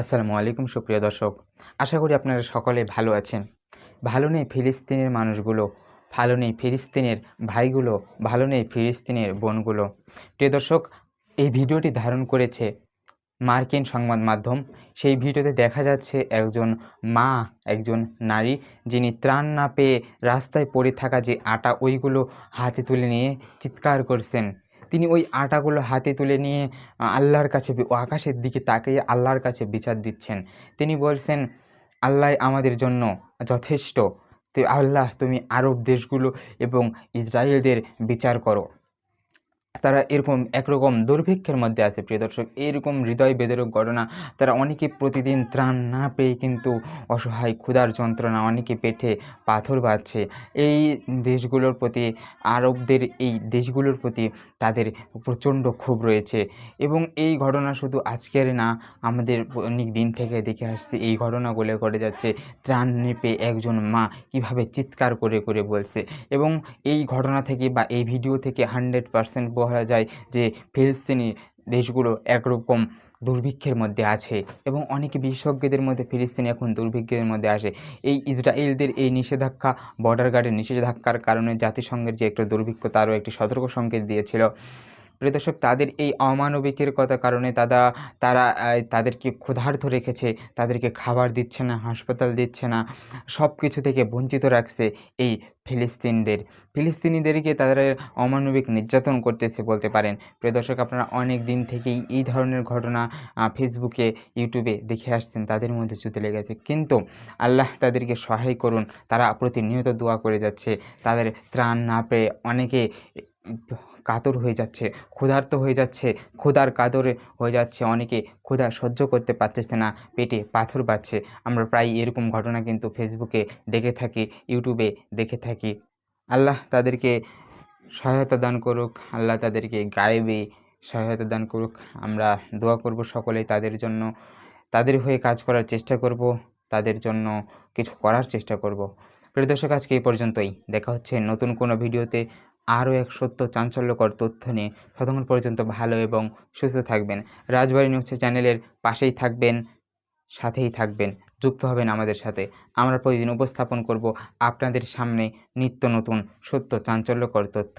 আসসালামু আলাইকুম, সুপ্রিয় দর্শক। আশা করি আপনারা সকলে ভালো আছেন। ভালো নেই ফিলিস্তিনের মানুষগুলো, ভালো নেই ফিলিস্তিনের ভাইগুলো, ভালো নেই ফিলিস্তিনের বোনগুলো। প্রিয় দর্শক, এই ভিডিওটি ধারণ করেছে মার্কিন সংবাদ মাধ্যম। সেই ভিডিওতে দেখা যাচ্ছে একজন মা, একজন নারী, যিনি ত্রাণ না পেয়ে রাস্তায় পড়ে থাকা যে আটা, ওইগুলো হাতে তুলে নিয়ে চিৎকার করছেন। তিনি ওই আটাগুলো হাতে তুলে নিয়ে আল্লাহর কাছে আকাশের দিকে তাকিয়ে আল্লাহর কাছে বিচার দিচ্ছেন। তিনি বলছেন, আল্লাহ আমাদের জন্য যথেষ্ট। আল্লাহ তুমি আরব দেশগুলো এবং ইসরায়েলদের বিচার করো। তারা এরকম একরকম দুর্ভিক্ষের মধ্যে আছে, প্রিয় দর্শক। এরকম হৃদয় বেদরক ঘটনা তারা অনেকে প্রতিদিন ত্রাণ না পেয়ে কিন্তু অসহায় ক্ষুধার যন্ত্রণা অনেকে পেটে পাথর বাঁধছে। এই দেশগুলোর প্রতি, আরবদের এই দেশগুলোর প্রতি তাদের প্রচণ্ড ক্ষোভ রয়েছে এবং এই ঘটনা শুধু আজকের না, আমাদের অনেক দিন থেকে দেখে আসছে, এই ঘটনাগুলো ঘটে যাচ্ছে। ত্রাণ নেপে একজন মা কীভাবে চিৎকার করে করে বলছে এবং এই ঘটনা থেকে বা এই ভিডিও থেকে হান্ড্রেড পারসেন্ট বলা যায় যে ফিলিস্তিনি দেশগুলো একরকম দুর্ভিক্ষের মধ্যে আছে এবং অনেক বিশেষজ্ঞদের মধ্যে ফিলিস্তিনি এখন দুর্ভিক্ষের মধ্যে আসে। এই ইসরায়েলদের এই নিষেধাজ্ঞা বর্ডার গার্ডের নিষেধাজ্ঞার কারণে জাতিসংঘের যে একটা দুর্ভিক্ষ তারও একটি সতর্ক সংকেত দিয়েছিল। প্রিয় দর্শক, তাদের এই অমানবিকের কারণে তারা তারা তাদেরকে ক্ষুধার্ত রেখেছে, তাদেরকে খাবার দিচ্ছে না, হাসপাতাল দিচ্ছে না সব কিছু থেকে বঞ্চিত রাখছে এই ফিলিস্তিনদের। ফিলিস্তিনিদেরকে তাদের অমানবিক নির্যাতন করতেছে বলতে পারেন। প্রিয় দর্শক, আপনারা অনেক দিন থেকেই এই ধরনের ঘটনা ফেসবুকে, ইউটিউবে দেখে আসছেন, তাদের মধ্যে জুতে লেগেছে। কিন্তু আল্লাহ তাদেরকে সহায় করুন, তারা প্রতিনিয়ত দোয়া করে যাচ্ছে। তাদের ত্রাণ না পেয়ে অনেকে কাতর হয়ে যাচ্ছে, ক্ষুধার্ত হয়ে যাচ্ছে, ক্ষুধার কাতরে হয়ে যাচ্ছে। অনেকে ক্ষুধা সহ্য করতে পারতেছে না, পেটে পাথর বাচ্ছে আমরা প্রায় এরকম ঘটনা কিন্তু ফেসবুকে দেখে থাকি, ইউটিউবে দেখে থাকি। আল্লাহ তাদেরকে সহায়তা দান করুক, আল্লাহ তাদেরকে গায়েবে সহায়তা দান করুক। আমরা দোয়া করব সকলেই তাদের জন্য। তাদের হয়ে কাজ করার চেষ্টা করব, তাদের জন্য কিছু করার চেষ্টা করব। প্রিয় দর্শক, আজকে এই পর্যন্তই। দেখা হচ্ছে নতুন কোনো ভিডিওতে। আরও এক সত্য চাঞ্চল্যকর তথ্য নিয়ে ততক্ষণ পর্যন্ত ভালো এবং সুস্থ থাকবেন। রাজবাড়ি নিউজ চ্যানেলের পাশেই থাকবেন, সাথেই থাকবেন, যুক্ত হবেন আমাদের সাথে। আমরা প্রতিদিন উপস্থাপন করব আপনাদের সামনে নিত্য নতুন সত্য চাঞ্চল্যকর তথ্য।